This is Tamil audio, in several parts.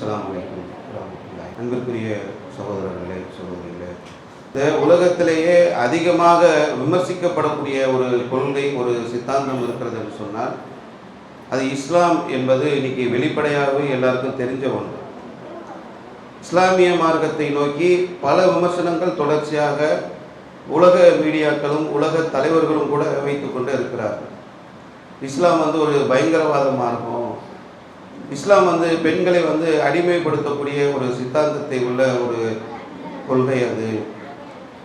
அஸ்லாம் வலைக்கம் வரஹ்மத்துல்லாஹி. அன்பிற்குரிய சகோதரர்களே சகோதரிகளே இந்த உலகத்திலேயே அதிகமாக விமர்சிக்கப்படக்கூடிய ஒரு கொள்கை ஒரு சித்தாந்தம் இருக்கிறது என்று சொன்னால் அது இஸ்லாம் என்பது இன்னைக்கு வெளிப்படையாகவே எல்லாருக்கும் தெரிஞ்ச ஒன்று இஸ்லாமிய மார்க்கத்தை நோக்கி பல விமர்சனங்கள் தொடர்ச்சியாக உலக மீடியாக்களும் உலக தலைவர்களும் கூட வைத்து கொண்டு இருக்கிறார்கள் இஸ்லாம் வந்து ஒரு பயங்கரவாத மார்க்கம் இஸ்லாம் வந்து பெண்களை வந்து அடிமைப்படுத்தக்கூடிய ஒரு சித்தாந்தத்தை உள்ள ஒரு கொள்கை அது.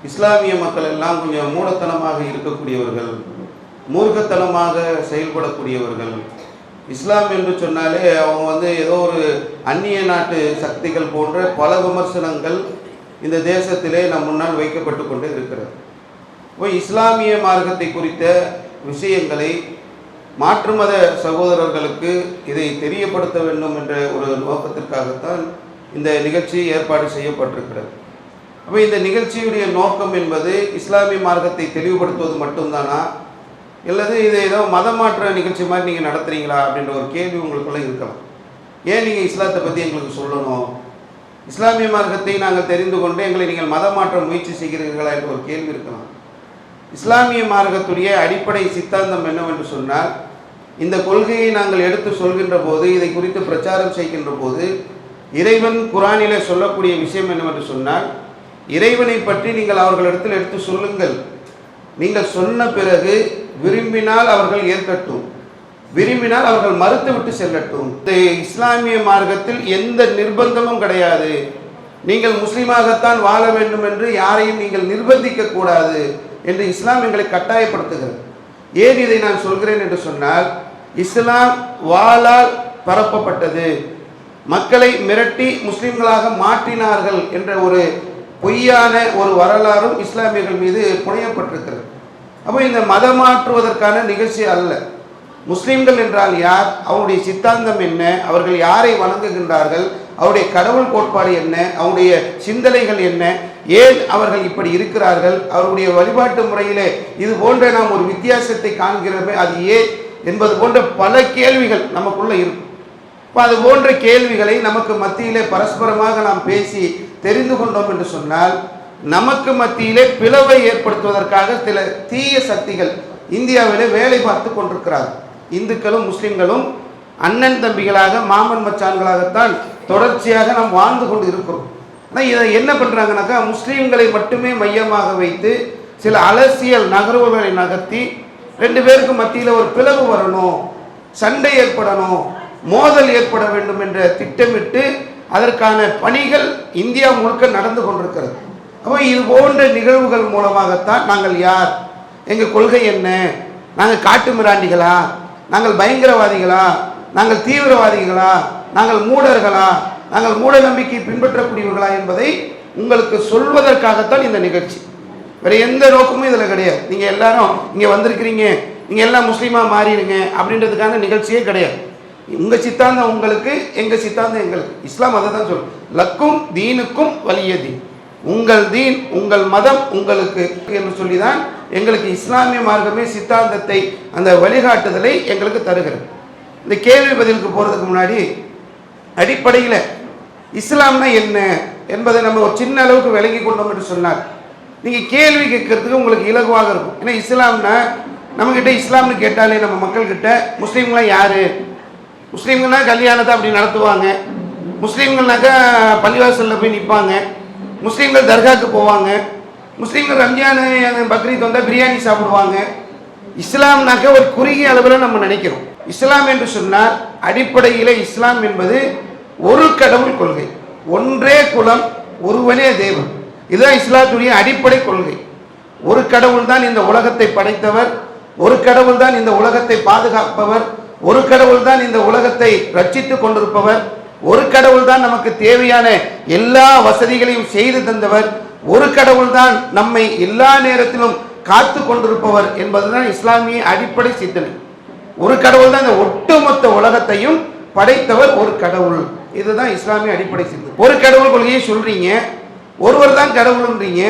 இஸ்லாமிய மக்கள் எல்லாம் கொஞ்சம் மூடத்தனமாக இருக்கக்கூடியவர்கள் மூர்க்கத்தனமாக செயல்படக்கூடியவர்கள். இஸ்லாம் என்று சொன்னாலே அவங்க வந்து ஏதோ ஒரு அந்நிய நாட்டு சக்திகள் போன்ற பல விமர்சனங்கள் இந்த தேசத்திலே நம் முன்னால் வைக்கப்பட்டு கொண்டு இருக்கிறது. இப்போ இஸ்லாமிய மார்க்கத்தை குறித்த விஷயங்களை மாற்று மத சகோதரர்களுக்கு இதை தெரியப்படுத்த வேண்டும் என்ற ஒரு நோக்கத்திற்காகத்தான் இந்த நிகழ்ச்சி ஏற்பாடு செய்யப்பட்டிருக்கிறது. அப்போ இந்த நிகழ்ச்சியுடைய நோக்கம் என்பது இஸ்லாமிய மார்க்கத்தை தெளிவுபடுத்துவது மட்டும்தானா? அல்லது இது ஏதோ மதமாற்ற நிகழ்ச்சி மாதிரி நீங்கள் நடத்துறீங்களா? அப்படின்ற ஒரு கேள்வி உங்களுக்குள்ளே இருக்கலாம். ஏன் நீங்கள் இஸ்லாத்தை பற்றி எங்களுக்கு சொல்லணும்? இஸ்லாமிய மார்க்கத்தை நாங்கள் தெரிந்து கொண்டு எங்களை நீங்கள் மதமாற்ற முயற்சி செய்கிறீர்களா என்ற ஒரு கேள்வி இருக்கலாம். இஸ்லாமிய மார்க்கத்துடைய அடிப்படை சித்தாந்தம் என்னவென்று சொன்னால் இந்த கொள்கையை நாங்கள் எடுத்து சொல்கின்ற போது இதை குறித்து பிரச்சாரம் செய்கின்ற போது இறைவன் குரானிலே சொல்லக்கூடிய விஷயம் என்னவென்று சொன்னால் இறைவனை பற்றி நீங்கள் அவர்களிடத்தில் எடுத்து சொல்லுங்கள். நீங்கள் சொன்ன பிறகு விரும்பினால் அவர்கள் ஏற்கட்டும். விரும்பினால் அவர்கள் மறுத்துவிட்டு செல்லட்டும். இந்த இஸ்லாமிய மார்க்கத்தில் எந்த நிர்பந்தமும் கிடையாது. நீங்கள் முஸ்லீமாகத்தான் வாழ வேண்டும் என்று யாரையும் நீங்கள் நிர்பந்திக்க கூடாது என்று இஸ்லாம் எங்களை கட்டாயப்படுத்துகிறது. ஏன் இதை நான் சொல்கிறேன் என்று சொன்னால் இஸ்லாம் வாளால் பரப்பப்பட்டது. மக்களை மிரட்டி முஸ்லிம்களாக மாற்றினார்கள் என்ற ஒரு பொய்யான ஒரு வரலாறும் இஸ்லாமியர்கள் மீது புனையப்பட்டிருக்கிறது. அப்போ இந்த மதம் மாற்றுவதற்கான நிகழ்ச்சி அல்ல. முஸ்லிம்கள் என்றால் யார்? அவருடைய சித்தாந்தம் என்ன? அவர்கள் யாரை வணங்குகின்றார்கள்? அவருடைய கடவுள் கோட்பாடு என்ன? அவருடைய சிந்தனைகள் என்ன? ஏன் அவர்கள் இப்படி இருக்கிறார்கள்? அவருடைய வழிபாட்டு முறையிலே இது போன்ற நாம் ஒரு வித்தியாசத்தை காண்கிறோமே அது ஏன் என்பது போன்ற பல கேள்விகள் நமக்குள்ளே இருக்கும். இப்போ அது போன்ற கேள்விகளை நமக்கு மத்தியிலே பரஸ்பரமாக நாம் பேசி தெரிந்து கொண்டோம் என்று சொன்னால் நமக்கு மத்தியிலே பிளவை ஏற்படுத்துவதற்காக சில தீய சக்திகள் இந்தியாவிலே வேலை பார்த்து கொண்டிருக்கிறார்கள். இந்துக்களும் முஸ்லிம்களும் அண்ணன் தம்பிகளாக மாமன் மச்சான்களாகத்தான் தொடர்ச்சியாக நாம் வாழ்ந்து கொண்டு இருக்கிறோம். ஆனால் இதை என்ன பண்ணுறாங்கனாக்கா முஸ்லீம்களை மட்டுமே மையமாக வைத்து சில அரசியல் நகர்வுகளை நகர்த்தி ரெண்டு பேருக்கு மத்தியில் ஒரு பிளவு வரணும் சண்டை ஏற்படணும் மோதல் ஏற்பட வேண்டும் என்ற திட்டமிட்டு அதற்கான பணிகள் இந்தியா முழுக்க நடந்து கொண்டிருக்கிறது. அப்போ இது போன்ற நிகழ்வுகள் மூலமாகத்தான் நாங்கள் யார்? எங்கள் கொள்கை என்ன? நாங்கள் காட்டு மிராண்டிகளா? நாங்கள் பயங்கரவாதிகளா? நாங்கள் தீவிரவாதிகளா? நாங்கள் மூடர்களா? நாங்கள் மூட நம்பிக்கை பின்பற்றக்கூடியவர்களா என்பதை உங்களுக்கு சொல்வதற்காகத்தான் இந்த நிகழ்ச்சி. வேறு எந்த நோக்கமும் இதில் கிடையாது. நீங்கள் எல்லாரும் இங்கே வந்திருக்கிறீங்க நீங்கள் எல்லாம் முஸ்லீமாக மாறிடுங்க அப்படின்றதுக்கான நிகழ்ச்சியே கிடையாது. உங்கள் சித்தாந்தம் உங்களுக்கு எங்கள் சித்தாந்தம் எங்களுக்கு. இஸ்லாம் அதை தான் சொல்லும். லக்கும் தீனுக்கும் வலிய தீன். உங்கள் தீன் உங்கள் மதம் உங்களுக்கு என்று சொல்லி தான் எங்களுக்கு இஸ்லாமிய மார்க்கமே சித்தாந்தத்தை அந்த வழிகாட்டுதலை எங்களுக்கு தருகிறது. இந்த கேள்வி பதிலுக்கு போகிறதுக்கு முன்னாடி அடிப்படையில் இஸ்லாம்னா என்ன என்பதை நம்ம ஒரு சின்ன அளவுக்கு விளங்கி கொண்டோம் என்று சொன்னார் நீங்கள் கேள்வி கேட்கறதுக்கு உங்களுக்கு இலகுவாக இருக்கும். ஏன்னா இஸ்லாம்னா நம்மக்கிட்ட இஸ்லாம்னு கேட்டாலே நம்ம மக்கள்கிட்ட முஸ்லீம்களாம் யார்? முஸ்லீம்கள்னா கல்யாணத்தை அப்படி நடத்துவாங்க. முஸ்லீம்கள்னாக்கா பள்ளிவாசலில் போய் நிற்பாங்க முஸ்லீம்கள் தர்காவுக்கு போவாங்க. முஸ்லீம்கள் ரம்ஜான் பக்ரீத் வந்தால் பிரியாணி சாப்பிடுவாங்க. இஸ்லாம்னாக்க ஒரு குறுகிய அளவில் நம்ம நினைக்கிறோம். இஸ்லாம் என்று சொன்னால் அடிப்படையில் இஸ்லாம் என்பது ஒரு கடவுள் கொள்கை. ஒன்றே குலம் ஒருவனே தெய்வம் இதுதான் இஸ்லாத்துடைய அடிப்படை கொள்கை. ஒரு கடவுள் தான் இந்த உலகத்தை படைத்தவர் ஒரு கடவுள் தான் இந்த உலகத்தை பாதுகாப்பவர் ஒரு கடவுள் தான் இந்த உலகத்தை ரட்சித்து கொண்டிருப்பவர் ஒரு கடவுள் தான் நமக்கு தேவையான எல்லா வசதிகளையும் செய்து தந்தவர் ஒரு கடவுள் தான் நம்மை எல்லா நேரத்திலும் காத்து கொண்டிருப்பவர் என்பதுதான் இஸ்லாமிய அடிப்படை சிந்தனை. ஒரு கடவுள் தான் இந்த ஒட்டுமொத்த உலகத்தையும் படைத்தவர் ஒரு கடவுள். இதுதான் இஸ்லாமிய அடிப்படை சிந்தனை. ஒரு கடவுள் கொள்கையை சொல்றீங்க ஒருவர் தான் கடவுள்ன்றீங்க.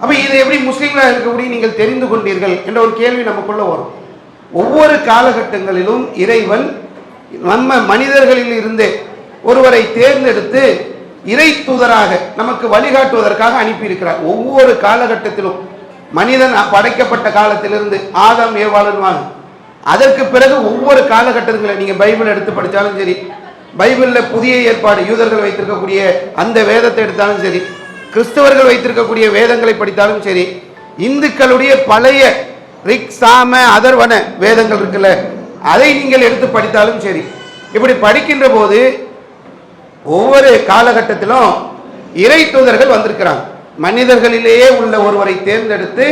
அப்போ இதை எப்படி முஸ்லீம்களாக இருக்கக்கூடிய நீங்கள் தெரிந்து கொண்டீர்கள் என்ற ஒரு கேள்வி நமக்குள்ள வரும். ஒவ்வொரு காலகட்டங்களிலும் இறைவன் நம்ம மனிதர்களில் இருந்தே ஒருவரை தேர்ந்தெடுத்து இறை தூதராக நமக்கு வழிகாட்டுவதற்காக அனுப்பியிருக்கிறார். ஒவ்வொரு காலகட்டத்திலும் மனிதன் படைக்கப்பட்ட காலத்திலிருந்து ஆதாம் ஏவாளன்வாங்க அதற்கு பிறகு ஒவ்வொரு காலகட்டங்களை நீங்கள் பைபிள் எடுத்து படித்தாலும் சரி பைபிளில் புதிய ஏற்பாடு யூதர்கள் வைத்திருக்கக்கூடிய அந்த வேதத்தை எடுத்தாலும் சரி கிறிஸ்தவர்கள் வைத்திருக்கக்கூடிய வேதங்களை படித்தாலும் சரி இந்துக்களுடைய பழைய ரிக் சாம அதர்வன வேதங்கள் இருக்குல்ல அதை நீங்கள் எடுத்து படித்தாலும் சரி. இப்படி படிக்கின்ற போது ஒவ்வொரு காலகட்டத்திலும் இறை தூதர்கள் வந்திருக்கிறாங்க. மனிதர்களிலேயே உள்ள ஒருவரை தேர்ந்தெடுத்து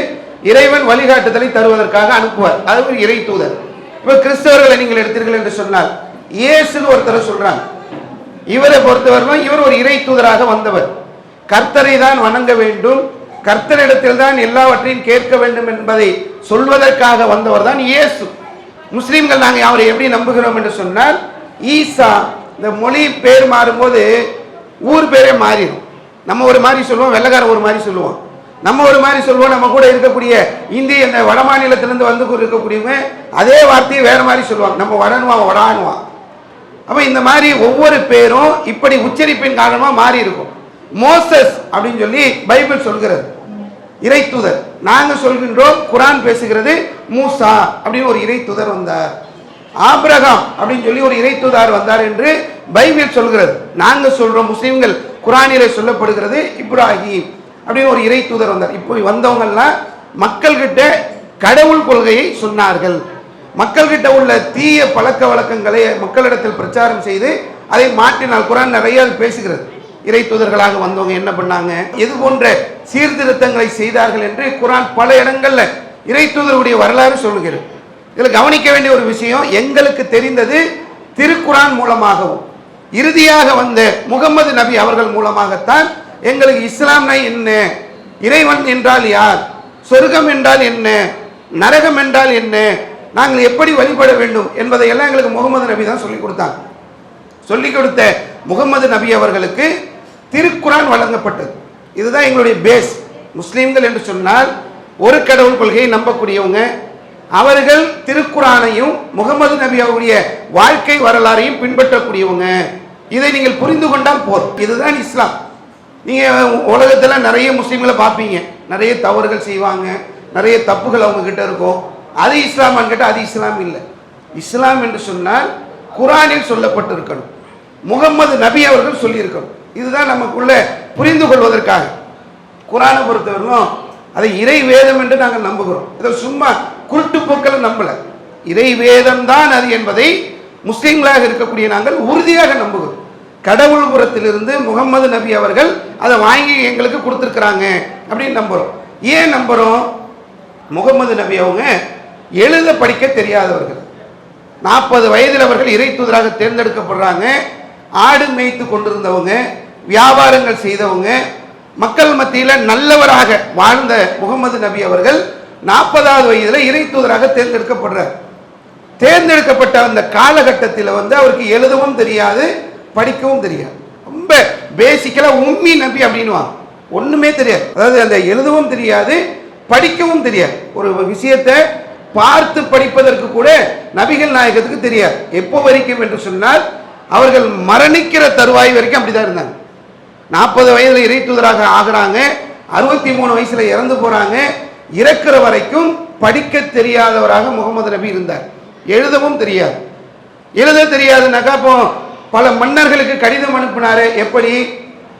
இறைவன் வழிகாட்டுதலை தருவதற்காக அனுப்புவார். அது ஒரு இறை தூதர். இப்போ கிறிஸ்தவர்களை நீங்கள் எடுத்தீர்கள் என்று சொன்னால் இயேசுன்னு ஒருத்தரை சொல்றாங்க. இவரை பொறுத்தவரைக்கும் இவர் ஒரு இறை தூதராக வந்தவர். கர்த்தரை தான் வணங்க வேண்டும். கர்த்தரிடத்தில் தான் எல்லாவற்றையும் கேட்க வேண்டும் என்பதை சொல்வதற்காக வந்தவர் தான் இயேசு. முஸ்லீம்கள் நாங்கள் அவரை எப்படி நம்புகிறோம் என்று சொன்னால் ஈசா இந்த மொழி பேர் மாறும்போது ஊர் பேரே மாறிடும். நம்ம ஒரு மாதிரி சொல்லுவோம் வெள்ளக்காரன் ஒரு மாதிரி சொல்லுவோம் நம்ம ஒரு மாதிரி சொல்லுவோம் நம்ம கூட இருக்கக்கூடிய இந்திய இந்த வட மாநிலத்திலிருந்து வந்து இருக்கக்கூடியவங்க அதே வார்த்தையை வேற மாதிரி சொல்லுவாங்க. நம்ம வடனுவான் வடானுவான். அப்போ இந்த மாதிரி ஒவ்வொரு பேரும் இப்படி உச்சரிப்பின் காரணமாக மாறி இருக்கும் மோசஸ் அப்படின்னு சொல்லி பைபிள் சொல்கிறது. இறை தூதர் நாங்கள் சொல்கின்றோம் குரான் பேசுகிறது மூசா அப்படின்னு ஒரு இறை தூதர் வந்தார். ஆபிரகாம் அப்படின்னு சொல்லி ஒரு இறை தூதார் வந்தார் என்று பைபிள் சொல்கிறது. நாங்கள் சொல்றோம் முஸ்லீம்கள் குரானிலே சொல்லப்படுகிறது இப்ராஹிம் அப்படின்னு ஒரு இறை தூதர் வந்தார். இப்போ வந்தவங்கெல்லாம் மக்கள்கிட்ட கடவுள் கொள்கையை சொன்னார்கள். மக்கள்கிட்ட உள்ள தீய பழக்க வழக்கங்களை மக்களிடத்தில் பிரச்சாரம் செய்து அதை மாற்றினால் குரான் நிறைய பேசுகிறது. இறை தூதர்களாக வந்தவங்க என்ன பண்ணாங்க? இது போன்ற சீர்திருத்தங்களை செய்தார்கள் என்று குரான் பல இடங்கள்ல இறை தூதருடைய வரலாறு சொல்லுகிறது. இதில் கவனிக்க வேண்டிய ஒரு விஷயம் எங்களுக்கு தெரிந்தது திருக்குரான் மூலமாகவும் இறுதியாக வந்த முகமது நபி அவர்கள் மூலமாகத்தான் எங்களுக்கு இஸ்லாம்னா என்ன இறைவன் என்றால் யார் சொர்க்கம் என்றால் என்ன நரகம் என்றால் என்ன நாங்கள் எப்படி வழிபட வேண்டும் என்பதை எல்லாம் எங்களுக்கு முகமது நபி தான் சொல்லிக் கொடுத்தாங்க. சொல்லிக் கொடுத்த முகமது நபி அவர்களுக்கு திருக்குரான் வழங்கப்பட்டது. இதுதான் எங்களுடைய பேஸ் முஸ்லீம்கள் என்று சொன்னால் ஒரு கடவுள் கொள்கையை நம்பக்கூடியவங்க அவர்கள் திருக்குரானையும் முகமது நபி அவருடைய வாழ்க்கை வரலாறையும் பின்பற்றக்கூடியவங்க. இதை நீங்கள் புரிந்து கொண்டால் போதும். இதுதான் இஸ்லாம். நீங்கள் உலகத்தில் நிறைய முஸ்லீம்களை பார்ப்பீங்க. நிறைய தவறுகள் செய்வாங்க. நிறைய தப்புகள் அவங்க கிட்ட இருக்கும். அது இஸ்லாமான்னு கேட்டால் அது இஸ்லாம் இல்லை. இஸ்லாம் என்று சொன்னால் குரானில் சொல்லப்பட்டிருக்கணும். முகம்மது நபி அவர்கள் சொல்லியிருக்கணும். இதுதான் நமக்குள்ள புரிந்து கொள்வதற்காக. குரானை பொறுத்தவரைக்கும் அதை இறை வேதம் என்று நாங்கள் நம்புகிறோம். இதை சும்மா குருட்டு போக்களை நம்பலை. இறை வேதம் தான் அது என்பதை முஸ்லீம்களாக இருக்கக்கூடிய நாங்கள் உறுதியாக நம்புகிறோம். கடவுள் புறத்திலிருந்து முகம்மது நபி அவர்கள் அதை வாங்கி எங்களுக்கு கொடுத்துருக்குறாங்க அப்படின்னு நம்புகிறோம் ஏன் நம்புகிறோம் முகம்மது நபி அவங்க எழுத படிக்க தெரியாதவர்கள். நாற்பது வயதில் அவர்கள் இறை தூதராக தேர்ந்தெடுக்கப்படுறாங்க. ஆடு மேய்த்து கொண்டிருந்தவங்க வியாபாரங்கள் செய்தவங்க மக்கள் மத்தியில் நல்லவராக வாழ்ந்த முகமது நபி அவர்கள் நாற்பதாவது வயதில் இறை தூதராக தேர்ந்தெடுக்கப்படுறார். தேர்ந்தெடுக்கப்பட்ட அந்த காலகட்டத்தில் வந்து அவருக்கு எழுதவும் தெரியாது படிக்கவும் தெரியாது. ரொம்ப பேசிக்கலாக உம்மி நபி அப்படின்வாங்க ஒன்றுமே தெரியாது. அதாவது அந்த எழுதவும் தெரியாது படிக்கவும் தெரியாது. ஒரு விஷயத்தை பார்த்து படிப்பதற்கு கூட நபிகள் நாயகத்துக்கு தெரியாது. எப்போ வரைக்கும் என்று சொன்னால் அவர்கள் மரணிக்கிற தருவாய் வரைக்கும் அப்படிதான் இருந்தாங்க. நாற்பது வயதில் இறை தூதராக அறுபத்தி மூணு வயசுல இறந்து போறாங்க. இறக்குற வரைக்கும் படிக்க தெரியாதவராக முகமது நபி இருந்தார். எழுதவும் தெரியாது. எழுத தெரியாதுனாக்கா அப்போ பல மன்னர்களுக்கு கடிதம் அனுப்பினாரு. எப்படி?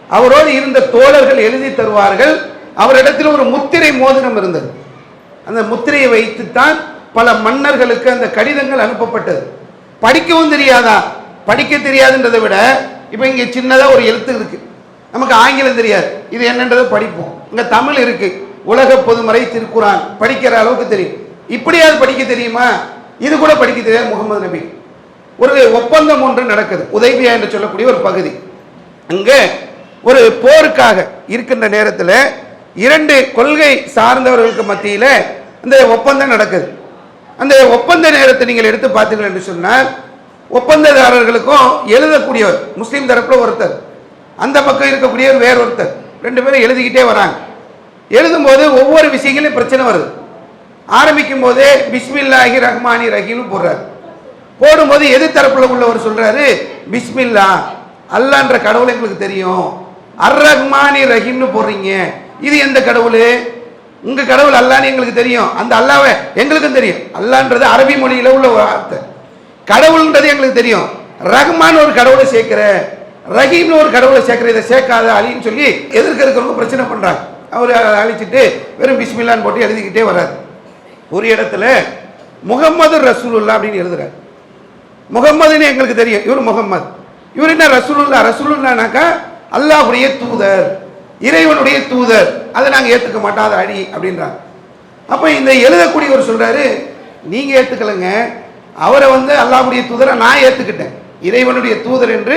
அவரோடு இருந்த தோழர்கள் எழுதி தருவார்கள். அவரிடத்தில் ஒரு முத்திரை மோதிரம் இருந்தது. அந்த முத்திரையை வைத்துத்தான் பல மன்னர்களுக்கு அந்த கடிதங்கள் அனுப்பப்பட்டது. படிக்கவும் தெரியாதா? படிக்க தெரியாதுன்றதை விட இப்போ இங்கே சின்னதாக ஒரு எழுத்து இருக்குது நமக்கு ஆங்கிலம் தெரியாது. இது என்னன்றதை படிப்போம். இங்கே தமிழ் இருக்குது உலக பொதுமறை திருக்குறான். படிக்கிற அளவுக்கு தெரியும். இப்படியாவது படிக்க தெரியுமா? இது கூட படிக்க தெரியாது முகமது நபி. ஒரு ஒப்பந்தம் ஒன்று நடக்குது. உதவியா என்று சொல்லக்கூடிய ஒரு பகுதி. அங்கே ஒரு போருக்காக இருக்கின்ற நேரத்தில் இரண்டு கொள்கை சார்ந்தவர்களுக்கு மத்தியில் இந்த ஒப்பந்தம் நடக்குது. அந்த ஒப்பந்த நேரத்தை நீங்கள் எடுத்து பார்த்தீங்கள் என்று சொன்னால் ஒப்பந்ததாரர்களுக்கும் எழுதக்கூடியவர் முஸ்லீம் தரப்பில் ஒருத்தர் அந்த பக்கம் இருக்கக்கூடியவர் வேற ஒருத்தர் ரெண்டு பேரும் எழுதிக்கிட்டே வராங்க. எழுதும்போது ஒவ்வொரு விஷயங்களையும் பிரச்சனை வருது. ஆரம்பிக்கும் போதே பிஸ்மில்லாஹி ரஹ்மானி ரஹீம்னு போடுறாரு. போடும்போது எதிர் தரப்பில் உள்ளவர் சொல்கிறாரு பிஸ்மில்லா அல்லான்ற கடவுள் எங்களுக்கு தெரியும். அர் ரஹ்மானி ரஹீம்னு போடுறீங்க. இது எந்த கடவுள்? உங்கள் கடவுள் அல்லான்னு எங்களுக்கு தெரியும். அந்த அல்லாவை எங்களுக்கும் தெரியும். அல்லான்றது அரபி மொழியில் உள்ள ஒரு வார்த்தை. கடவுள்ன்றது எங்களுக்கு தெரியும். ரஹ்மான் ஒரு கடவுளை சேர்க்கிற ரஹீம்னு ஒரு கடவுளை சேர்க்கிற இதை சேர்க்காத அழின்னு சொல்லி எதிர்க்க இருக்கிறவங்க பிரச்சனை பண்ணுறாங்க அவர் அழிச்சிட்டு வெறும் பிஸ்மில்லான்னு போட்டு எழுதிக்கிட்டே வராது ஒரு இடத்துல முகம்மது ரசூலுல்லா அப்படின்னு எழுதுறாரு. முகம்மதுன்னு எங்களுக்கு தெரியும். இவர் முகம்மது. இவர் என்ன ரசூலுல்லா ரசூலுல்லானாக்கா அல்லாஹ்வுடைய தூதர். இறைவனுடைய தூதர். அதை நாங்கள் ஏற்றுக்க மாட்டோம். அதை அழி அப்படின்றாங்க. அப்போ இந்த எழுதக்கூடியவர் சொல்கிறாரு நீங்கள் ஏற்றுக்கலைங்க அவரை வந்து அல்லாவுடைய தூதரை நான் ஏற்றுக்கிட்டேன் இறைவனுடைய தூதர் என்று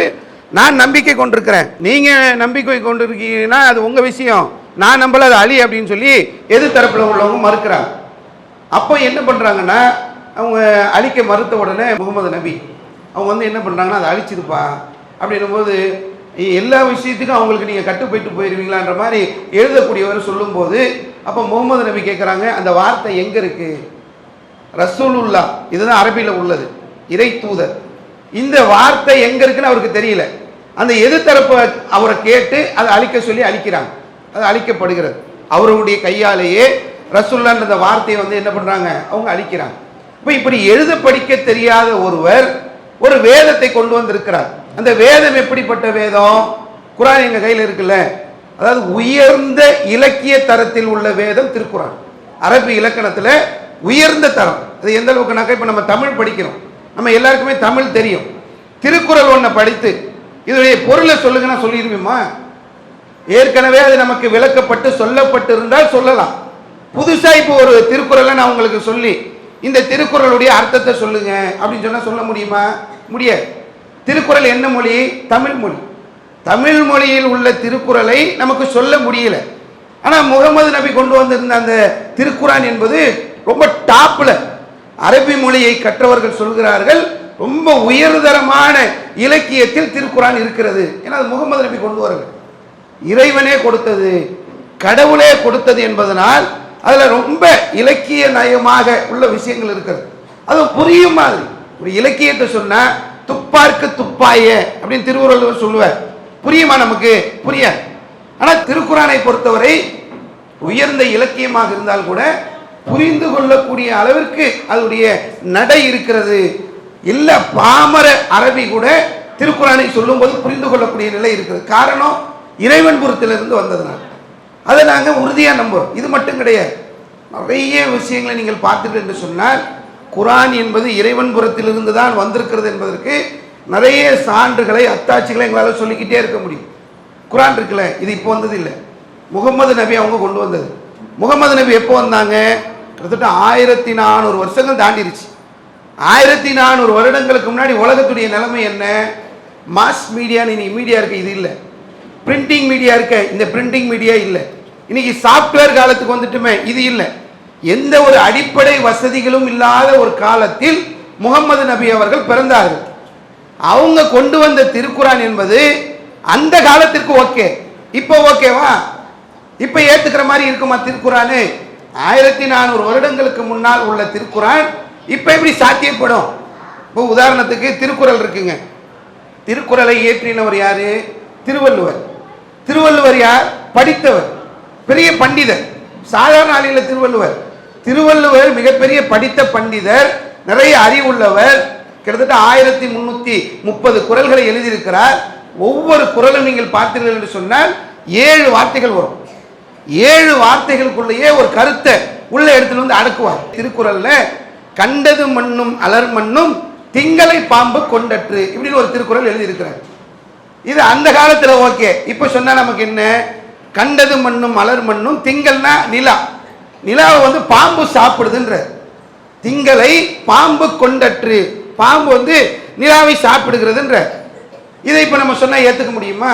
நான் நம்பிக்கை கொண்டிருக்கிறேன். நீங்கள் நம்பிக்கை கொண்டிருக்கீங்கன்னா அது உங்கள் விஷயம். நான் நம்பல அது அழி அப்படின்னு சொல்லி எது தரப்பில் உள்ளவங்க மறுக்கிறாங்க. அப்போ என்ன பண்ணுறாங்கன்னா அவங்க அழிக்க மறுத்த உடனே முகமது நபி அவங்க வந்து என்ன பண்ணுறாங்கன்னா அதை அழிச்சிருப்பா அப்படின்னும் போது எல்லா விஷயத்துக்கும் அவங்களுக்கு நீங்கள் கட்டு போயிட்டு போயிடுவீங்களான்ற மாதிரி எழுதக்கூடியவர் சொல்லும்போது அப்போ முகமது நபி கேட்குறாங்க அந்த வார்த்தை எங்கே இருக்குது ரசூலுல்லா இதுதான் அரபியில் உள்ளது. இறை தூதர். இந்த வார்த்தை எங்கே இருக்குன்னு அவருக்கு தெரியல. அந்த எதிர்த்தரப்பை அவரை கேட்டு அதை அழிக்க சொல்லி அழிக்கிறாங்க. அது அழிக்கப்படுகிறது. அவருடைய கையாலேயே ரசுல்லான்ற அந்த வார்த்தையை வந்து என்ன பண்ணுறாங்க அவங்க அழிக்கிறாங்க. இப்போ இப்படி எழுத படிக்க தெரியாத ஒருவர் ஒரு வேதத்தை கொண்டு வந்திருக்கிறார். அந்த வேதம் எப்படிப்பட்ட வேதம்? குரான் எங்கள் கையில் இருக்குல்ல? அதாவது உயர்ந்த இலக்கிய தரத்தில் உள்ள வேதம் திருக்குறான். அரபி இலக்கணத்தில் உயர்ந்த தரம். அது எந்த அளவுக்குனாக்கா இப்போ நம்ம தமிழ் படிக்கிறோம். நம்ம எல்லாருக்குமே தமிழ் தெரியும். திருக்குறள் ஒன்றை படித்து இதனுடைய பொருளை சொல்லுங்கன்னா சொல்லிடுவோமா? ஏற்கனவே அது நமக்கு விளக்கப்பட்டு சொல்லப்பட்டு இருந்தால் சொல்லலாம். புதுசாக இப்போ ஒரு திருக்குறளை நான் உங்களுக்கு சொல்லி இந்த திருக்குறளுடைய அர்த்தத்தை சொல்லுங்க அப்படின்னு சொன்னால் சொல்ல முடியுமா? முடியாது. திருக்குறள் என்ன மொழி? தமிழ் மொழி. தமிழ் மொழியில் உள்ள திருக்குறளை நமக்கு சொல்ல முடியல. ஆனால் முகமது நபி கொண்டு வந்திருந்த அந்த திருக்குறான் என்பது ரொம்ப டாப்பில் அரபி மொழியை கற்றவர்கள் சொல்கிறார்கள். ரொம்ப உயர்தரமான இலக்கியத்தில் திருக்குரான் இருக்கிறது. ஏன்னா அது முகமது நபி கொண்டு வரல. இறைவனே கொடுத்தது கடவுளே கொடுத்தது என்பதனால் அதில் ரொம்ப இலக்கிய நயமாக உள்ள விஷயங்கள் இருக்கிறது. அது புரியும் மாதிரி. ஒரு இலக்கியத்தை சொன்னால் துப்பார்க்கு துப்பாய அப்படின்னு திருவள்ளுவர் சொல்லுவார். புரியுமா நமக்கு? புரிய ஆனால் திருக்குறானை பொறுத்தவரை உயர்ந்த இலக்கியமாக இருந்தால் கூட புரிந்து கொள்ளக்கூடிய அளவிற்கு அதனுடைய நடை இருக்கிறது. இல்ல பாமர அரபி கூட திருக்குறானை சொல்லும்போது புரிந்து கொள்ளக்கூடிய நிலை இருக்கிறது. காரணம் இறைவன்புரத்திலிருந்து வந்ததுனால. அதை நாங்கள் உறுதியாக நம்புவோம் இது மட்டும் கிடையாது. நிறைய விஷயங்களை நீங்கள் பார்த்துட்டு என்று சொன்னால் குரான் என்பது இறைவன்புரத்திலிருந்து தான் வந்திருக்கிறது என்பதற்கு நிறைய சான்றுகளை அத்தாட்சிகளை எங்களால் சொல்லிக்கிட்டே இருக்க முடியும். குரான் இருக்குல்ல இது இப்போ வந்தது இல்லை. முகமது நபி அவங்க கொண்டு வந்தது. முகமது நபி எப்போ வந்தாங்க? கிட்டத்தட்ட ஆயிரத்தி நானூறு வருஷங்கள் தாண்டிருச்சு. ஆயிரத்தி நானூறு வருடங்களுக்கு முன்னாடி உலகத்துடைய நிலைமை என்ன? மாஸ் மீடியான்னு இன்னைக்கு மீடியா இருக்கு இது இல்லை. பிரிண்டிங் மீடியா இருக்க இந்த பிரிண்டிங் மீடியா இல்லை. இன்னைக்கு சாஃப்ட்வேர் காலத்துக்கு வந்துட்டுமே இது இல்லை. எந்த ஒரு அடிப்படை வசதிகளும் இல்லாத ஒரு காலத்தில் முகமது நபி அவர்கள் பிறந்தார்கள் அவங்க கொண்டு வந்த திருக்குறான் என்பது அந்த காலத்திற்கு ஓகே. இப்போ ஓகேவா? இப்போ ஏத்துக்கிற மாதிரி இருக்குமா திருக்குறானு ஆயிரத்தி நானூறு வருடங்களுக்கு முன்னால் உள்ள திருக்குறான் இப்போ எப்படி சாத்தியப்படும்? இப்போ உதாரணத்துக்கு திருக்குறள் இருக்குங்க. திருக்குறளை இயற்றினவர் யார்? திருவள்ளுவர். திருவள்ளுவர் யார்? படித்தவர். பெரிய பண்டிதர். சாதாரண ஆளில் திருவள்ளுவர். திருவள்ளுவர் மிகப்பெரிய படித்த பண்டிதர் நிறைய அறிவுள்ளவர். கிட்டத்தட்ட ஆயிரத்தி முன்னூற்றி முப்பது குறள்களை எழுதியிருக்கிறார். ஒவ்வொரு குரலும் நீங்கள் பார்த்தீர்கள் என்று சொன்னால் ஏழு வார்த்தைகள் வரும். ஏழு வார்த்தைகளுக்குள்ளேயே ஒரு கருத்தை உள்ள இடத்துல வந்து அடக்குவார். திருக்குறள்ல கண்டது மண்ணும் அலர் மண்ணும் திங்களை பாம்பு கொண்டற்று இப்படின்னு ஒரு திருக்குறள் எழுதியிருக்கிறார். இது அந்த காலத்தில் ஓகே. இப்போ சொன்னால் நமக்கு என்ன? கண்டது மண்ணும் மலர் மண்ணும் திங்கள்னா நிலா. நிலாவை வந்து பாம்பு சாப்பிடுதுன்ற திங்களை பாம்பு கொண்டற்று. பாம்பு வந்து நிலாவை சாப்பிடுகிறதுன்ற இதை இப்போ நம்ம சொன்னால் ஏற்றுக்க முடியுமா?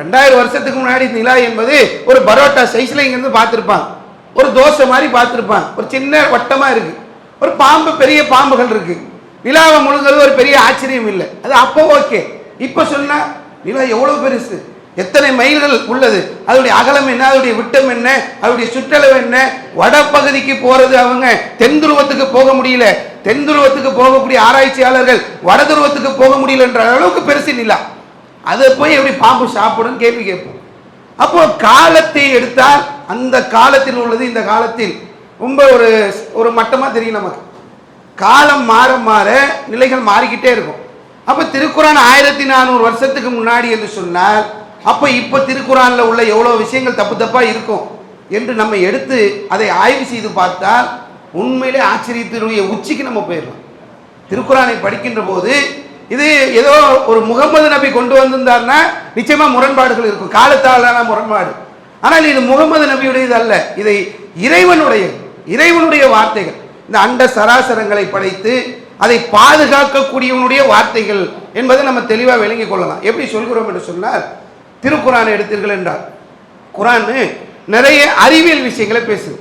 ரெண்டாயிரம் வருஷத்துக்கு முன்னாடி நிலா என்பது ஒரு பரோட்டா சைஸில் இங்கேருந்து பார்த்துருப்பான். ஒரு தோசை மாதிரி பார்த்துருப்பான். ஒரு சின்ன வட்டமாக இருக்குது ஒரு பாம்பு பெரிய பாம்புகள் இருக்குது நிலாவை முழுங்கிறது ஒரு பெரிய ஆச்சரியம் இல்லை. அது அப்போ ஓகே இப்போ சொன்னால் நிலா எவ்வளோ பெருசு? எத்தனை மைல்கள் உள்ளது? அதோடைய அகலம் என்ன? அதோடைய விட்டம் என்ன? அதோடைய சுற்றளவு என்ன? வடபகுதிக்கு போகிறது அவங்க தென் துருவத்துக்கு போக முடியல. தென் துருவத்துக்கு போகக்கூடிய ஆராய்ச்சியாளர்கள் வட துருவத்துக்கு போக முடியலன்ற அளவுக்கு பெருசு நிலா. அதை போய் எப்படி பாம்பு சாப்பிடும் கேள்வி கேட்போம். அப்போ காலத்தை எடுத்தால் அந்த காலத்தில் உள்ளது இந்த காலத்தில். ரொம்ப ஒரு ஒரு மட்டமாக தெரியும் நமக்கு. காலம் மாற மாற நிலைகள் மாறிக்கிட்டே இருக்கும். அப்போ திருக்குறான் ஆயிரத்தி நானூறு வருஷத்துக்கு முன்னாடி என்று சொன்னால் அப்போ இப்போ திருக்குறானில் உள்ள எவ்வளோ விஷயங்கள் தப்பு தப்பாக இருக்கும் என்று நம்ம எடுத்து அதை ஆய்வு செய்து பார்த்தால் உண்மையிலே ஆச்சரியத்தினுடைய உச்சிக்கு நம்ம போயிடலாம். திருக்குறானை படிக்கின்ற போது இது ஏதோ ஒரு முகமது நபி கொண்டு வந்திருந்தார்னா நிச்சயமா முரண்பாடுகள் இருக்கும். காலத்தாலான முரண்பாடு. ஆனால் இது முகமது நபியுடையது அல்ல. இதை இறைவனுடைய இறைவனுடைய வார்த்தைகள். இந்த அண்ட சராசரங்களை படைத்து அதை பாதுகாக்கக்கூடியவனுடைய வார்த்தைகள் என்பதை நம்ம தெளிவாக விளங்கிக் கொள்ளலாம். எப்படி சொல்கிறோம் என்று சொன்னால் திருக்குறானை எடுத்தீர்கள் என்றால் குரான் நிறைய அறிவியல் விஷயங்களை பேசுது.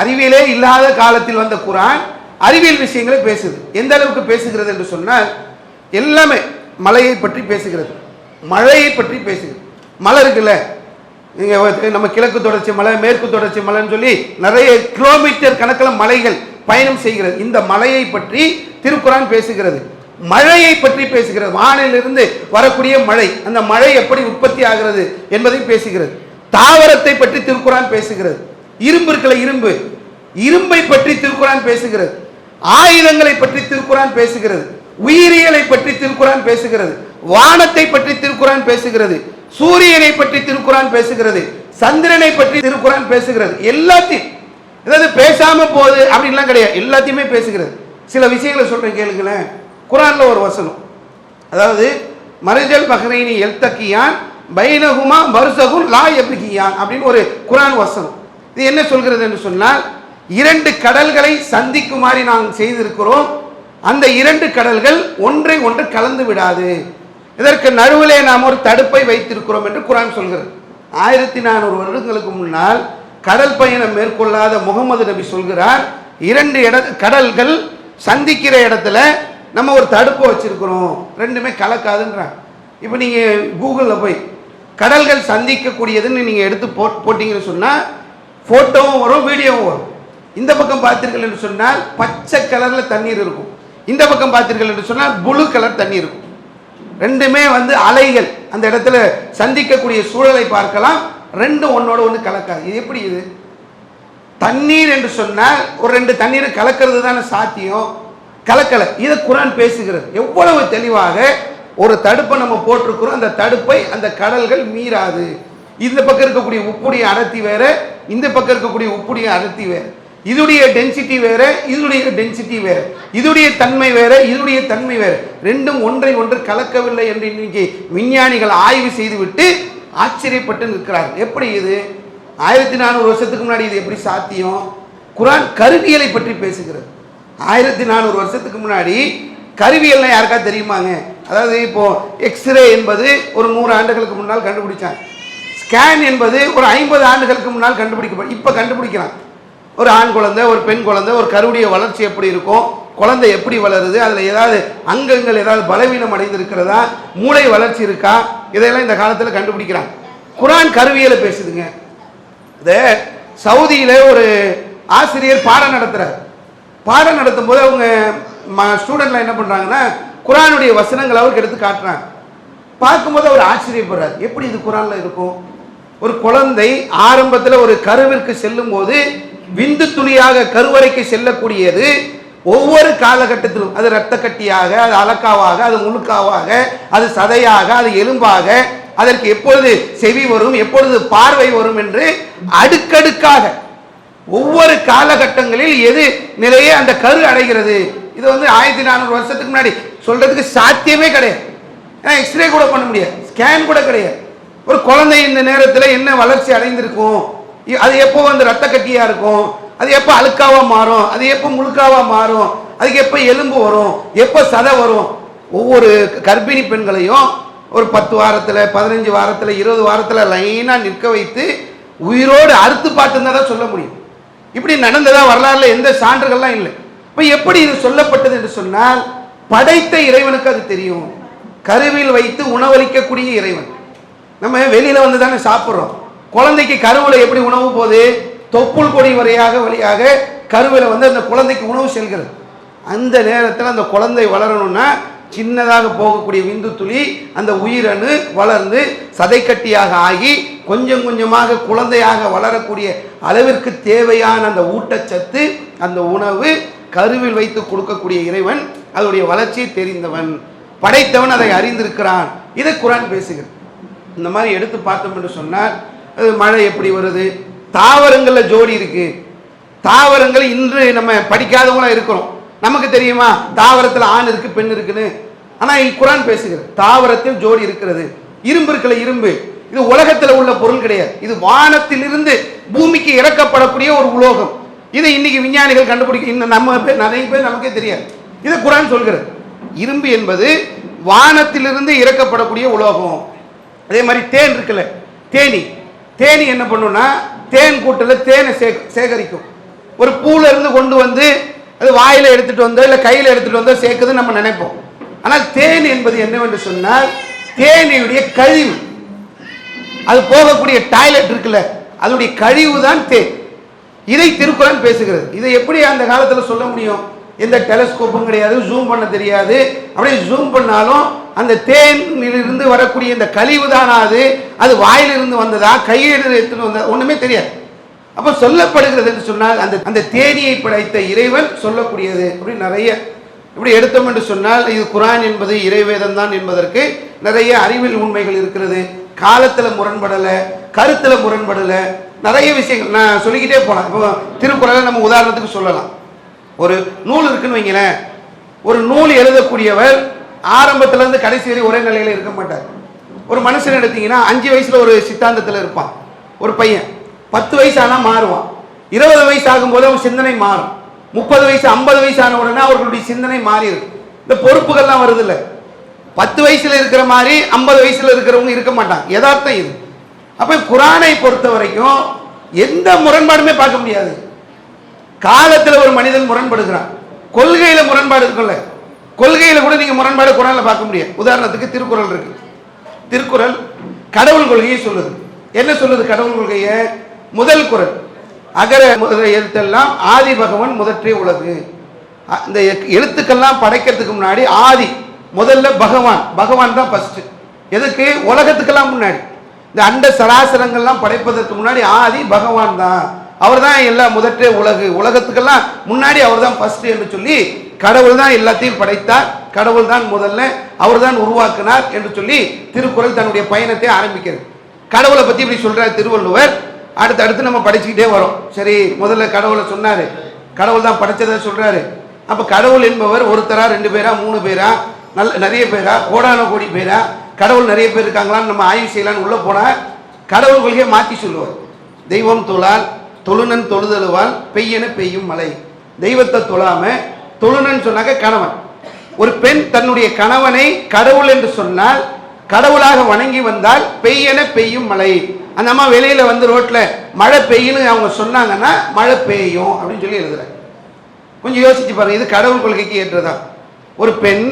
அறிவியலே இல்லாத காலத்தில் வந்த குரான் அறிவியல் விஷயங்களை பேசுது. எந்த அளவுக்கு பேசுகிறது என்று சொன்னால் எல்லாமே மலையை பற்றி பேசுகிறது. மழையை பற்றி பேசுகிறது. மலை இருக்குல்ல? நீங்கள் நம்ம கிழக்கு தொடர்ச்சி மலை மேற்கு தொடர்ச்சி மலைன்னு சொல்லி நிறைய கிலோமீட்டர் கணக்கில் மலைகள் பயணம் செய்கிறது. இந்த மலையை பற்றி திருக்குறான் பேசுகிறது. மழையை பற்றி பேசுகிறது. வானிலிருந்து வரக்கூடிய மழை. அந்த மழை எப்படி உற்பத்தி ஆகிறது என்பதை பேசுகிறது. தாவரத்தை பற்றி திருக்குறான் பேசுகிறது. இரும்பு இருக்கல இரும்பு. இரும்பை பற்றி திருக்குறான் பேசுகிறது. ஆயுதங்களை பற்றி திருக்குறான் பேசுகிறது. உயிரியலை பற்றி திருக்குறான் பேசுகிறது வானத்தை பற்றி திருக்குறான் பேசுகிறது சூரியனை பற்றி திருக்குறான் பேசுகிறது சந்திரனை பற்றி திருக்குறான் பேசுகிறது. எல்லாத்தையும் அதாவது பேசாம போகுது அப்படின்லாம் கிடையாது. எல்லாத்தையுமே பேசுகிறது. சில விஷயங்களை சொல்றேன் கேளுங்களேன். குரான்ல ஒரு வசனம். அதாவது மரிஜல் பஹ்ரைனி எல்தக்கியான் பைனகுமா மருசகுல் லா எப்கியான் அப்படின்னு ஒரு குரான் வசனம். இது என்ன சொல்கிறது என்று சொன்னால் இரண்டு கடல்களை சந்திக்குமாறு நாங்கள் செய்திருக்கிறோம் அந்த இரண்டு கடல்கள் ஒன்றை ஒன்று கலந்து விடாது. இதற்கு நடுவிலே நாம் ஒரு தடுப்பை வைத்திருக்கிறோம் என்று குரான் சொல்கிறது. ஆயிரத்தி நானூறு வருடங்களுக்கு முன்னால் கடல் பயணம் மேற்கொள்ளாத முகமது நபி சொல்கிறார் இரண்டு இட கடல்கள் சந்திக்கிற இடத்துல நம்ம ஒரு தடுப்பை வச்சிருக்கிறோம் ரெண்டுமே கலக்காதுன்றாங்க. இப்போ நீங்கள் கூகுளில் போய் கடல்கள் சந்திக்கக்கூடியதுன்னு நீங்கள் எடுத்து போ போட்டிங்கன்னு சொன்னால் ஃபோட்டோவும் வரும் வீடியோவும் வரும். இந்த பக்கம் பார்த்தீர்கள் என்று சொன்னால் பச்சை கலரில் தண்ணீர் இருக்கும். இந்த பக்கம் பார்த்தீர்கள் என்று சொன்னால் ப்ளூ கலர் தண்ணி இருக்கும். ரெண்டுமே வந்து அலைகள். அந்த இடத்துல சந்திக்கக்கூடிய சூழலை பார்க்கலாம். ரெண்டும் ஒன்னோட ஒன்று கலக்காது. இது எப்படி இது? தண்ணீர் என்று சொன்னால் ஒரு ரெண்டு தண்ணீரை கலக்கிறது தானே சாத்தியம். கலக்கலை. இதை குரான் பேசுகிறது. எவ்வளவு தெளிவாக ஒரு தடுப்பை நம்ம போட்டிருக்கிறோம். அந்த தடுப்பை அந்த கடல்கள் மீறாது. இந்த பக்கம் இருக்கக்கூடிய உப்புடைய அடர்த்தி வேற இந்த பக்கம் இருக்கக்கூடிய உப்புடைய அடர்த்தி வேறு. இதுடைய டென்சிட்டி வேற இதுடைய டென்சிட்டி வேற. இதுடைய தன்மை வேற இதுடைய தன்மை வேற. ரெண்டும் ஒன்றை ஒன்று கலக்கவில்லை என்று இன்னைக்கு விஞ்ஞானிகள் ஆய்வு செய்துவிட்டு ஆச்சரியப்பட்டு நிற்கிறார்கள். எப்படி இது? ஆயிரத்தி நானூறு வருஷத்துக்கு முன்னாடி இது எப்படி சாத்தியம்? குரான் கருவியலை பற்றி பேசுகிறது. ஆயிரத்தி நானூறு வருஷத்துக்கு முன்னாடி கருவியல்னா யாருக்கா தெரியுமாங்க? அதாவது இப்போ எக்ஸ்ரே என்பது ஒரு நூறு ஆண்டுகளுக்கு முன்னால் கண்டுபிடிச்சாங்க. ஸ்கேன் என்பது ஒரு ஐம்பது ஆண்டுகளுக்கு முன்னால் கண்டுபிடிக்கப்படும் இப்போ கண்டுபிடிக்கிறான் ஒரு ஆண் குழந்தை ஒரு பெண் குழந்தை ஒரு கருவுடைய வளர்ச்சி எப்படி இருக்கும் குழந்தை எப்படி வளருது அதில் ஏதாவது அங்கங்கள் ஏதாவது பலவீனம் அடைந்திருக்கிறதா மூளை வளர்ச்சி இருக்கா இதையெல்லாம் இந்த காலத்தில் கண்டுபிடிக்கிறாங்க. குரான் கருவியலை பேசுதுங்க. இது சவுதியில் ஒரு ஆசிரியர் பாடம் நடத்துகிறார் பாடம் நடத்தும் போது அவங்க ஸ்டூடெண்ட்லாம் என்ன பண்ணுறாங்கன்னா குரானுடைய வசனங்களை அவருக்கு எடுத்து காட்டுறாங்க. பார்க்கும்போது அவர் ஆச்சரியப்படுறார். எப்படி இது குரானில் இருக்கும்? ஒரு குழந்தை ஆரம்பத்தில் ஒரு கருவிற்கு செல்லும் போது விந்து துளியாக கருவறைக்கு செல்லக்கூடியது ஒவ்வொரு காலகட்டத்திலும். அது இரத்த கட்டியாக அது அலக்காவாக அது முழுக்காவாக அது சதையாக அது எலும்பாக அதற்கு எப்பொழுது செவி வரும் எப்பொழுது பார்வை வரும் என்று அடுக்கடுக்காக ஒவ்வொரு காலகட்டங்களில் எது நிலையே அந்த கரு அடைகிறது. இது வந்து ஆயிரத்தி நானூறு வருஷத்துக்கு முன்னாடி சொல்றதுக்கு சாத்தியமே கிடையாது. ஏன்னா எக்ஸ்ரே கூட பண்ண முடியாது ஸ்கேன் கூட கிடையாது. ஒரு குழந்தை இந்த நேரத்தில் என்ன வளர்ச்சி அடைந்திருக்கும்? அது எப்போ வந்து ரத்த கட்டியாக இருக்கும்? அது எப்போ அழுக்காவாக மாறும்? அது எப்போ முழுக்காவாக மாறும்? அதுக்கு எப்போ எலும்பு வரும்? எப்போ சதை வரும்? ஒவ்வொரு கர்ப்பிணி பெண்களையும் ஒரு பத்து வாரத்தில் பதினஞ்சு வாரத்தில் இருபது வாரத்தில் லைனாக நிற்க வைத்து உயிரோடு அறுத்து பார்த்துருந்தா தான் சொல்ல முடியும். இப்படி நடந்ததாக வரலாறுல எந்த சான்றுகள்லாம் இல்லை. இப்போ எப்படி இது சொல்லப்பட்டது என்று சொன்னால் படைத்த இறைவனுக்கு அது தெரியும். கருவில் வைத்து உணவளிக்கக்கூடிய இறைவன். நம்ம வெளியில் வந்து தானே சாப்பிட்றோம். குழந்தைக்கு கருவில் எப்படி உணவு போகுது? தொப்புள் கொடி வரையாக வழியாக கருவில் வந்து அந்த குழந்தைக்கு உணவு செல்கிறது. அந்த நேரத்தில் அந்த குழந்தை வளரணும்னா சின்னதாக போகக்கூடிய விந்து துளி அந்த உயிரணு வளர்ந்து சதைக்கட்டியாக ஆகி கொஞ்சம் கொஞ்சமாக குழந்தையாக வளரக்கூடிய அளவிற்கு தேவையான அந்த ஊட்டச்சத்து அந்த உணவு கருவில் வைத்து கொடுக்கக்கூடிய இறைவன் அதனுடைய வளர்ச்சியை தெரிந்தவன். படைத்தவன் அதை அறிந்திருக்கிறான். இதை குரான் பேசுகிறது. இந்த மாதிரி எடுத்து பார்த்தோம் என்று சொன்னால் மழை எப்படி வருது? தாவரங்களில் ஜோடி இருக்குது தாவரங்கள் இன்று நம்ம படிக்காதவங்களாம் இருக்கிறோம். நமக்கு தெரியுமா? தாவரத்தில் ஆண் இருக்கு பெண் இருக்குன்னு. ஆனால் குரான் பேசுகிறது. தாவரத்தில் ஜோடி இருக்கிறது. இரும்பு இருக்கல இரும்பு. இது உலகத்தில் உள்ள பொருள் கிடையாது. இது வானத்திலிருந்து பூமிக்கு இறக்கப்படக்கூடிய ஒரு உலோகம். இதை இன்னைக்கு விஞ்ஞானிகள் கண்டுபிடிக்க இன்னும் நம்ம பேர் நிறைய பேர் நமக்கே தெரியாது. இது குரான் சொல்கிறது. இரும்பு என்பது வானத்திலிருந்து இறக்கப்படக்கூடிய உலோகம். அதே மாதிரி தேன் இருக்குல்ல தேனி. தேனி என்ன பண்ணுன்னா தேன் கூட்டில் தேனை சே சேகரிக்கும். ஒரு பூல இருந்து கொண்டு வந்து அது வாயில எடுத்துட்டு வந்தோ இல்லை கையில் எடுத்துட்டு வந்தோ சேர்க்குதுன்னு நம்ம நினைப்போம். ஆனால் தேன் என்பது என்னவென்று சொன்னால் தேனியுடைய கழிவு. அது போகக்கூடிய டாய்லெட் இருக்குல்ல அதனுடைய கழிவு தான் தேன். இதை திருக்குறள் பேசுகிறது. இதை எப்படி அந்த காலத்தில் சொல்ல முடியும்? எந்த டெலஸ்கோப்பும் கிடையாது ஜூம் பண்ண தெரியாது. அப்படியே ஜூம் பண்ணாலும் அந்த தேனிலிருந்து வரக்கூடிய இந்த கழிவு தானா அது? அது வாயிலிருந்து வந்ததா? கையிலிருந்து எடுத்துட்டு வந்ததா? ஒண்ணுமே தெரியாது. அப்போ சொல்லப்படுகிறது என்று சொன்னால் அந்த அந்த தேனியை படைத்த இறைவன் சொல்லக்கூடியது அப்படின்னு நிறைய இப்படி எடுத்தோம் என்று சொன்னால் இது குரான் என்பது இறைவேதம் தான் என்பதற்கு நிறைய அறிவியல் உண்மைகள் இருக்கிறது. காலத்தில் முரண்படலை கருத்தில் முரண்படலை நிறைய விஷயங்கள். நான் சொல்லிக்கிட்டே போகலாம் இப்போ திருக்குறளை நம்ம உதாரணத்துக்கு சொல்லலாம். ஒரு நூல் இருக்குன்னு வைங்களேன். ஒரு நூல் எழுதக்கூடியவர் ஆரம்பத்துலேருந்து கடைசி வரை ஒரே நிலையில் இருக்க மாட்டார். ஒரு மனுஷன் எடுத்தீங்கன்னா அஞ்சு வயசில் ஒரு சித்தாந்தத்தில் இருப்பான். ஒரு பையன். பத்து வயசு ஆனால் மாறுவான். இருபது வயசு ஆகும்போது அவன் சிந்தனை மாறும். முப்பது வயசு ஐம்பது வயசு ஆன உடனே அவர்களுடைய சிந்தனை மாறிடும். இந்த பொறுப்புகள்லாம் வருதில்ல. பத்து வயசில் இருக்கிற மாதிரி ஐம்பது வயசில் இருக்கிறவங்க இருக்க மாட்டாங்க. யதார்த்தம் இது. அப்போ குரானை பொறுத்த வரைக்கும் எந்த முரண்பாடுமே பார்க்க முடியாது. காலத்தில் ஒரு மனிதன் முரண்படுகிறான். கொள்கையில் முரண்பாடு இருக்குல்ல கொள்கையில் கூட நீங்கள் முரண்பாடு குரலில் பார்க்க முடியாது. உதாரணத்துக்கு திருக்குறள் இருக்கு. திருக்குறள் கடவுள் கொள்கையை சொல்லுது. என்ன சொல்லுது கடவுள் கொள்கையை? முதல் குறள் அகர முதல எழுத்தெல்லாம் ஆதி பகவன் முதற்றே உலகு. இந்த எழுத்துக்கெல்லாம் எழுத்துக்கள்லாம் படைக்கிறதுக்கு முன்னாடி ஆதி முதல்ல பகவான். பகவான் தான் ஃபஸ்ட்டு எதுக்கு? உலகத்துக்கெல்லாம் முன்னாடி. இந்த அண்ட சராசரங்கள்லாம் படைப்பதற்கு முன்னாடி ஆதி பகவான் தான். அவர் தான் எல்லாம் முதற்றே உலகு. உலகத்துக்கெல்லாம் முன்னாடி அவர் தான் ஃபஸ்ட்டு என்று சொல்லி கடவுள் தான் எல்லாத்தையும் படைத்தார் கடவுள் தான் முதல்ல அவர் தான் உருவாக்கினார் என்று சொல்லி திருக்குறள் தன்னுடைய பயணத்தை ஆரம்பிக்கிறது. கடவுளை பற்றி இப்படி சொல்கிறார் திருவள்ளுவர். அடுத்து அடுத்து நம்ம படிச்சுக்கிட்டே வரோம். சரி முதல்ல கடவுளை சொன்னார். கடவுள் தான் படைச்சதை சொல்கிறாரு அப்போ கடவுள் என்பவர் ஒருத்தரா ரெண்டு பேரா மூணு பேரா நல்ல நிறைய பேரா கோடான கோடி பேரா கடவுள் நிறைய பேர் இருக்காங்களான்னு நம்ம ஆய்வு செய்யலாம்னு உள்ளே போனால் கடவுள் கொள்கையை மாற்றி சொல்லுவார். தெய்வம் தொழால் தொழுநன் தொழுதழுவால் பெய்யன பெய்யும் மலை தெய்வத்தை தொழாமல் தொழுநன் சொன்னாக்க கணவன். ஒரு பெண் தன்னுடைய கணவனை கடவுள் என்று சொன்னால் கடவுளாக வணங்கி வந்தால் பெய்யென பெய்யும் மழை. அந்த அம்மா வெளியில வந்து ரோட்ல மழை பெய்யுன்னு அவங்க சொன்னாங்கன்னா மழை பெய்யும் அப்படின்னு சொல்லி எழுதுறாங்க. கொஞ்சம் யோசிச்சு பாருங்க இது கடவுள் கொள்கைக்கு ஏற்றதா? ஒரு பெண்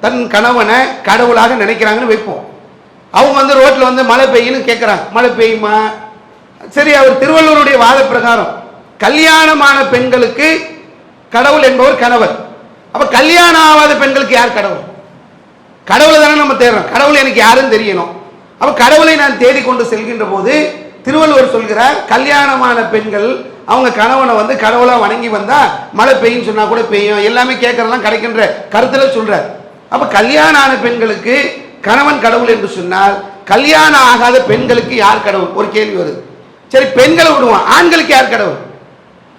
தன் கணவனை கடவுளாக நினைக்கிறாங்கன்னு வைப்போம். அவங்க வந்து ரோட்டில் வந்து மழை பெய்யுன்னு கேட்குறாங்க மழை பெய்யுமா? சரி அவர் திருவள்ளுவருடைய வாத பிரகாரம் கல்யாணமான பெண்களுக்கு கடவுள் என்பவர் கணவர். அப்ப கல்யாணம் ஆகாத பெண்களுக்கு யார் கடவுள்? கடவுளை தானே நம்ம தேடுறோம். கடவுள் எனக்கு யாருன்னு தெரியணும். அப்ப கடவுளை நான் தேடிக்கொண்டு செல்கின்ற போது திருவள்ளுவர் சொல்கிறார் கல்யாணமான பெண்கள் அவங்க கணவனை வந்து கடவுளாக வணங்கி வந்தா மழை பெய்யும் சொன்னா கூட பெய்யும். எல்லாமே கேட்கறதெல்லாம் கிடைக்கின்ற கருத்துல சொல்றார். அப்ப கல்யாணம் ஆன பெண்களுக்கு கணவன் கடவுள் என்று சொன்னால் கல்யாணம் ஆகாத பெண்களுக்கு யார் கடவுள்? ஒரு கேள்வி வருது. சரி பெண்களை விடுவோம். ஆண்களுக்கு யார் கடவுள்?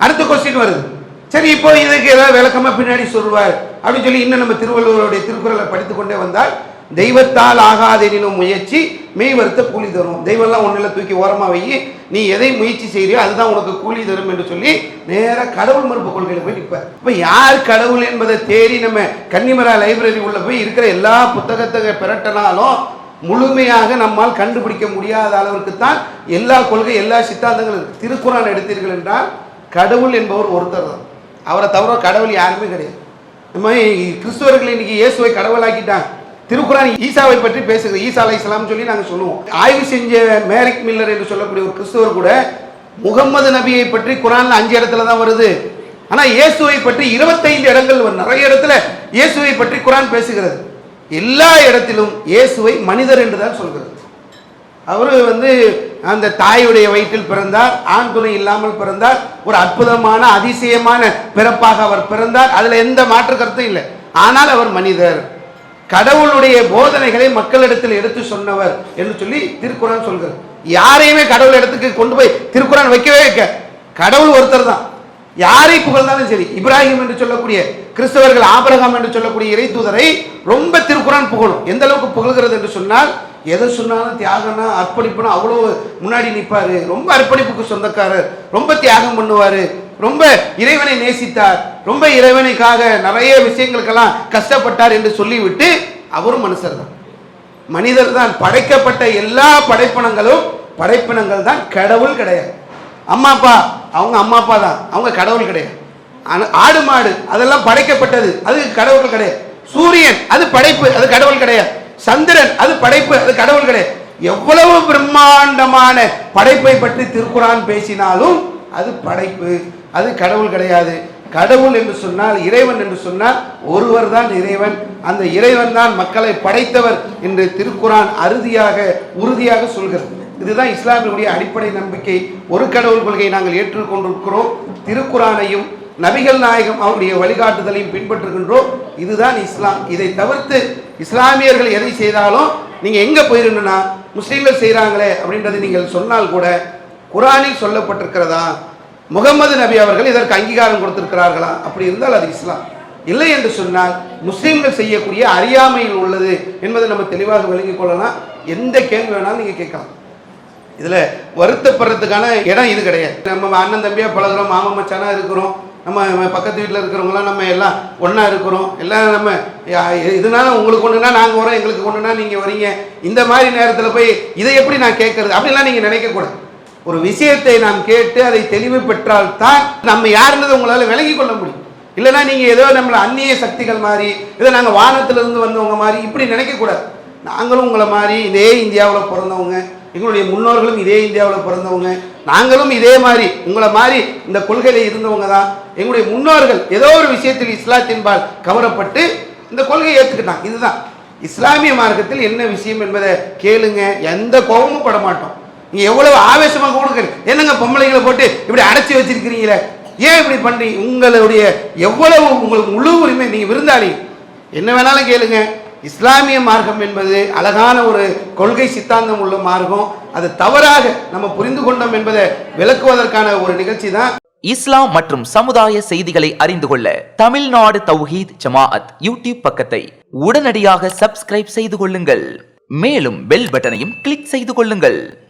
அடுத்த கொஸ்டின் வருது. சரி இப்போ இதுக்கு ஏதாவது விளக்கமா பின்னாடி சொல்வார் அப்படின்னு சொல்லி இன்னும் நம்ம திருவள்ளுவருடைய திருக்குறளை படித்துக் கொண்டே வந்தால் தெய்வத்தால் ஆகாதெனினும் முயற்சி மெய் வருத்த கூலி தரும். தெய்வம்லாம் ஒன்றில் தூக்கி ஓரமாக வை நீ எதை முயற்சி செய்கிறியோ அதுதான் உனக்கு கூலி தரும் என்று சொல்லி நேராக கடவுள் மறுப்பு கொள்கையில் போய் நிற்பார் இப்போ யார் கடவுள் என்பதை தேடி நம்ம கன்னிமரா லைப்ரரி உள்ள போய் இருக்கிற எல்லா புத்தகத்தை பிரட்டினாலும் முழுமையாக நம்மால் கண்டுபிடிக்க முடியாத அளவிற்கு தான் எல்லா கொள்கை எல்லா சித்தாந்தங்களும் திருக்குறான் எடுத்தீர்கள் என்றால் கடவுள் என்பவர் ஒருத்தர் தான். அவரை தவிர கடவுள் யாருமே கிடையாது. இந்த மாதிரி கிறிஸ்துவர்கள் இன்னைக்கு இயேசுவை கடவுளாக்கிட்டான் திருக்குறான் ஈசாவை பற்றி பேசுகிறது. ஈசா அலை சொல்லி நாங்கள் சொல்லுவோம். ஆய்வு செஞ்ச மேரிக் மில்லர் என்று சொல்லக்கூடிய ஒரு கிறிஸ்துவர் கூட முகம்மது நபியை பற்றி குரான்ல அஞ்சு இடத்துல தான் வருது. ஆனால் இயேசுவை பற்றி இருபத்தைந்து இடங்கள் நிறைய இடத்துல இயேசுவை பற்றி குரான் பேசுகிறது. எல்லா இடத்திலும் இயேசுவை மனிதர் என்று தான் சொல்கிறது. அவர் வந்து அந்த தாயுடைய வயிற்றில் பிறந்தார் ஆண் துணை இல்லாமல் பிறந்தார் ஒரு அற்புதமான அதிசயமான பிறப்பாக அவர் பிறந்தார். அதில் எந்த மாற்று கருத்தும் இல்லை. ஆனால் அவர் மனிதர். கடவுளுடைய போதனைகளை மக்களிடத்தில் எடுத்து சொன்னவர் என்று சொல்லி திருக்குறான் சொல்கிறார் யாரையுமே கடவுள் இடத்துக்கு கொண்டு போய் திருக்குறான் வைக்கவே வைக்க. கடவுள் ஒருத்தர் தான். யாரை புகழ்ந்தாலும் சரி இப்ராஹிம் என்று சொல்லக்கூடிய கிறிஸ்தவர்கள் ஆபரகம் என்று சொல்லக்கூடிய இறை தூதரை ரொம்ப திருக்குறான் புகழும். எந்த அளவுக்கு புகழ்கிறது என்று சொன்னால் எதை சொன்னாலும் தியாகம்னா அர்ப்பணிப்புனா அவ்வளோ முன்னாடி நிற்பாரு ரொம்ப அர்ப்பணிப்புக்கு சொந்தக்காரர். ரொம்ப தியாகம் பண்ணுவார். ரொம்ப இறைவனை நேசித்தார். ரொம்ப இறைவனுக்காக நிறைய விஷயங்களுக்கெல்லாம் கஷ்டப்பட்டார் என்று சொல்லிவிட்டு அவரும் மனுஷர் தான் மனிதர் தான். படைக்கப்பட்ட எல்லா படைப்பினங்களும் படைப்பினங்கள் தான். கடவுள் கிடையாது. அம்மா அப்பா அவங்க அம்மா அப்பா தான். அவங்க கடவுள் கிடையாது. ஆடு மாடு அதெல்லாம் படைக்கப்பட்டது. அது கடவுள் கிடையாது. சூரியன் அது படைப்பு அது கடவுள் கிடையாது. சந்திரன் அது படைப்பு அது கடவுள் கிடையாது. எவ்வளவு பிரம்மாண்டமான படைப்பை பற்றி திருக்குறான் பேசினாலும் அது படைப்பு அது கடவுள் கிடையாது. கடவுள் என்று சொன்னால் இறைவன் என்று சொன்னால் ஒருவர் தான் இறைவன். அந்த இறைவன் தான் மக்களை படைத்தவர் என்று திருக்குறான் அறுதியாக உறுதியாக சொல்கிறது. இதுதான் இஸ்லாமியுடைய அடிப்படை நம்பிக்கை. ஒரு கடவுள் கொள்கையை நாங்கள் ஏற்றுக்கொண்டிருக்கிறோம். திருக்குரானையும் நபிகள் நாயகம் அவருடைய வழிகாட்டுதலையும் பின்பற்றுகின்றோம். இதுதான் இஸ்லாம். இதை தவிர்த்து இஸ்லாமியர்கள் எதை செய்தாலும் நீங்கள் எங்கே போயிருந்தனா முஸ்லீம்கள் செய்கிறாங்களே அப்படின்றது நீங்கள் சொன்னால் கூட குரானில் சொல்லப்பட்டிருக்கிறதா? முகமது நபி அவர்கள் இதற்கு அங்கீகாரம் கொடுத்திருக்கிறார்களா? அப்படி இருந்தால் அது இஸ்லாம். இல்லை என்று சொன்னால் முஸ்லீம்கள் செய்யக்கூடிய அறியாமையில் உள்ளது என்பதை நம்ம தெளிவாக விளங்கிக் கொள்ளலாம். எந்த கேள்வி வேணாலும் நீங்கள் கேட்கலாம். இதில் வருத்தப்படுறதுக்கான இடம் இது கிடையாது. நம்ம அண்ணன் தம்பியாக பழகுறோம் மாமன் மச்சானா இருக்கிறோம் நம்ம நம்ம பக்கத்து வீட்டில் இருக்கிறவங்களாம் நம்ம எல்லாம் ஒன்றா இருக்கிறோம். எல்லாம் நம்ம இதனால உங்களுக்கு ஒன்றுனா நாங்கள் வரோம் எங்களுக்கு ஒன்றுனா நீங்கள் வரீங்க. இந்த மாதிரி நேரத்தில் போய் இதை எப்படி நான் கேட்கறது? அப்படிலாம் நீங்கள் நினைக்கக்கூடாது ஒரு விஷயத்தை நாம் கேட்டு அதை தெளிவு பெற்றால்தான் நம்ம யாருன்றதை உங்களால் விலகி கொள்ள முடியும். இல்லைன்னா நீங்கள் ஏதோ நம்மளை அந்நிய சக்திகள் மாதிரி ஏதோ நாங்கள் வானத்திலிருந்து வந்தவங்க மாதிரி இப்படி நினைக்கக்கூடாது நாங்களும் உங்களை மாதிரி இதே இந்தியாவில் பிறந்தவங்க. எங்களுடைய முன்னோர்களும் இதே இந்தியாவில் பிறந்தவங்க. நாங்களும் இதே மாதிரி உங்களை மாதிரி இந்த கொள்கையில் இருந்தவங்க தான். எங்களுடைய முன்னோர்கள் ஏதோ ஒரு விஷயத்தில் இஸ்லாத்தின்பால் கவரப்பட்டு இந்த கொள்கையை ஏற்றுக்கிட்டாங்க இதுதான். இஸ்லாமிய மார்க்கத்தில் என்ன விஷயம் என்பதை கேளுங்க. எந்த கோபமும் பட மாட்டோம். நீங்கள் எவ்வளவு ஆவேசமாக கொடுங்க என்னங்க பொம்பளைங்களை போட்டு இப்படி அடைச்சி வச்சிருக்கிறீங்களே? ஏன் இப்படி பண்றீங்க? உங்களுடைய எவ்வளவு உங்களுக்கு முழு உரிமை நீங்கள் விருந்தாளி. என்ன வேணாலும் கேளுங்க. இஸ்லாமிய மார்க்கம் என்பது அழகான ஒரு கொள்கை சித்தாந்தம் உள்ள மார்க்கம். அது தவறாக நம்ம புரிந்து கொண்டோம் என்பதை விளக்குவதற்கான ஒரு நிகழ்ச்சி தான். இஸ்லாம் மற்றும் சமுதாய செய்திகளை அறிந்து கொள்ள தமிழ்நாடு தௌஹீத் ஜமாஅத் யூடியூப் பக்கத்தை உடனடியாக சப்ஸ்கிரைப் செய்து கொள்ளுங்கள். மேலும் பெல் பட்டனையும் கிளிக் செய்து கொள்ளுங்கள்.